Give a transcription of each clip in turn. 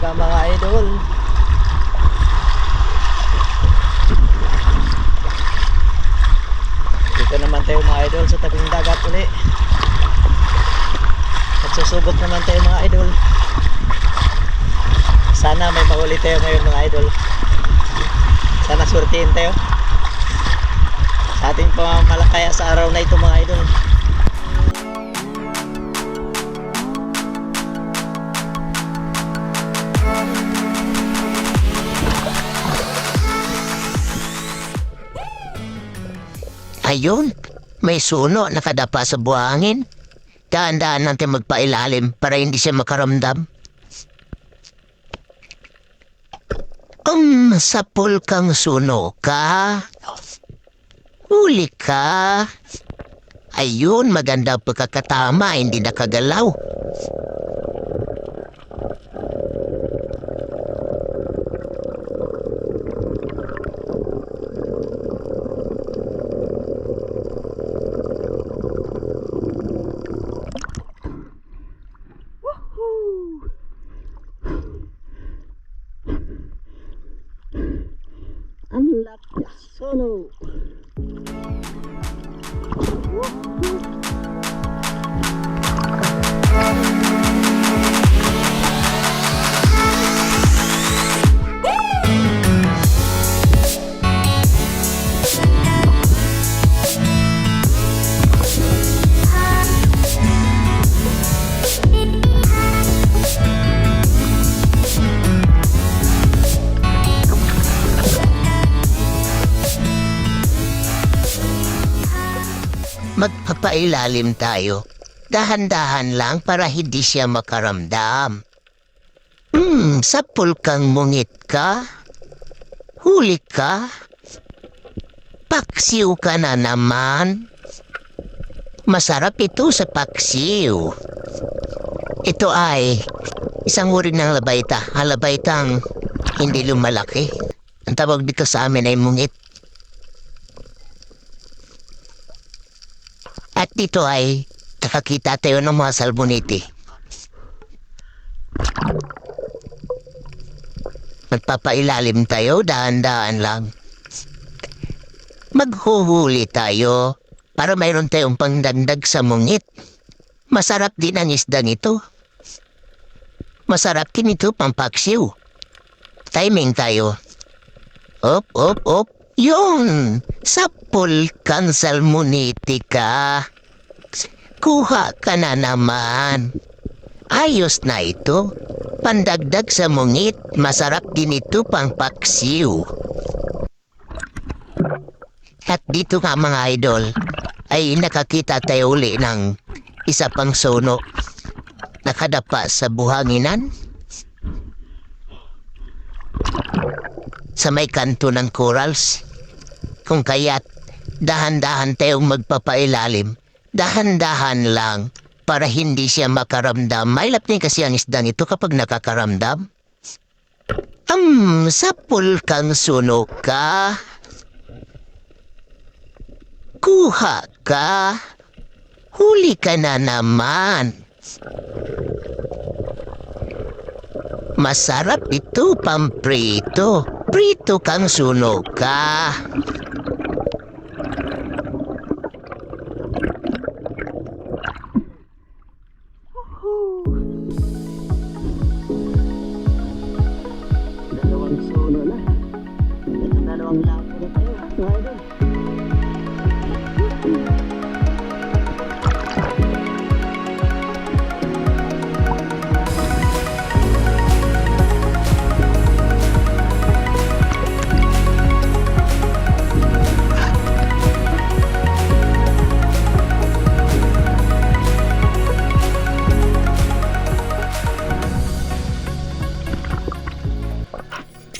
umaga mga idol. Dito naman tayo mga idol sa tabing dagat uli. At susubok naman tayo mga idol. Sana may mauli tayo ngayon mga idol. Sana surtiin tayo. Sa ating pamamalakaya sa araw na ito mga idol. Ayun, may suno nakadapa sa buhangin. Daan-daan natin magpailalim para hindi siya makaramdam. Um, sa pulkang suno ka. Huli ka. Ayun, maganda pagkakatama, hindi nakagalaw. la. Solo. Magpapailalim tayo. Dahan-dahan lang para hindi siya makaramdam. Hmm, sa pulkang mungit ka? Huli ka? Paksiw ka na naman. Masarap ito sa paksiw. Ito ay isang uri ng labayta. Halabaytang hindi lumalaki. Ang tawag dito sa amin ay mungit. At dito ay nakakita tayo ng mga salmoniti. Magpapailalim tayo, dahan-dahan lang. Maghuhuli tayo para mayroon tayong pangdagdag sa mungit. Masarap din ang isdang ito. Masarap din ito pampaksiw. Timing tayo. Op, op, op. Yun! Sa pulkan salmoniti ka. Kuha ka na naman. Ayos na ito. Pandagdag sa mungit, masarap din ito pang paksiw. At dito nga mga idol, ay nakakita tayo uli ng isa pang sono. Nakadapa sa buhanginan. Sa may kanto ng corals. Kung kaya't dahan-dahan tayong magpapailalim, dahan-dahan lang para hindi siya makaramdam. May lapnin kasi ang isdang ito kapag nakakaramdam. Um, sa pulkang suno ka. Kuha ka. Huli ka na naman. Masarap ito pamprito. Prito kang sunog ka.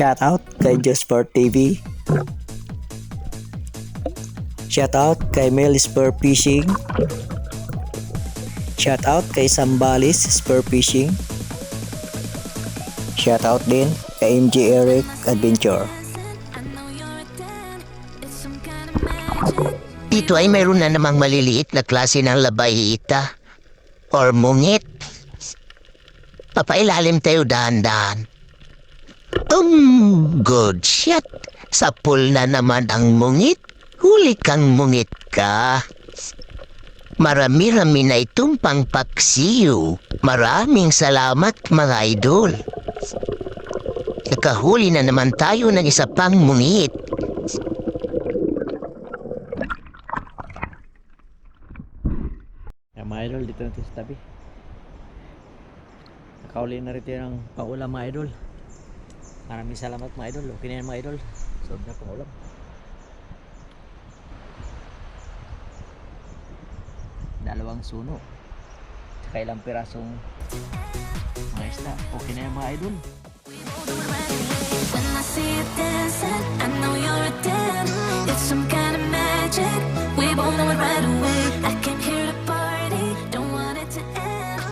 Shout out kay Josport TV. Shout out kay Mel Spur Fishing. Shout out kay Sambalis Spur Fishing. Shout out din kay MJ Eric Adventure. Dito ay mayroon na namang maliliit na klase ng labayita or mungit. Papailalim tayo dahan-dahan. Um, good shot. Sa pool na naman ang mungit. Huli kang mungit ka. Marami-rami na itong pangpaksiyo. Maraming salamat mga idol. Nakahuli na naman tayo ng isa pang munit. Yan mga idol, dito natin sa tabi. Nakauli na rin tayo ng paulam mga idol. Maraming salamat mga idol. Okay na yan mga idol. Sobra pang ulam. Dalawang suno. Tsaka ilang pirasong mga isda. Okay na yan mga idol. When I see you dancing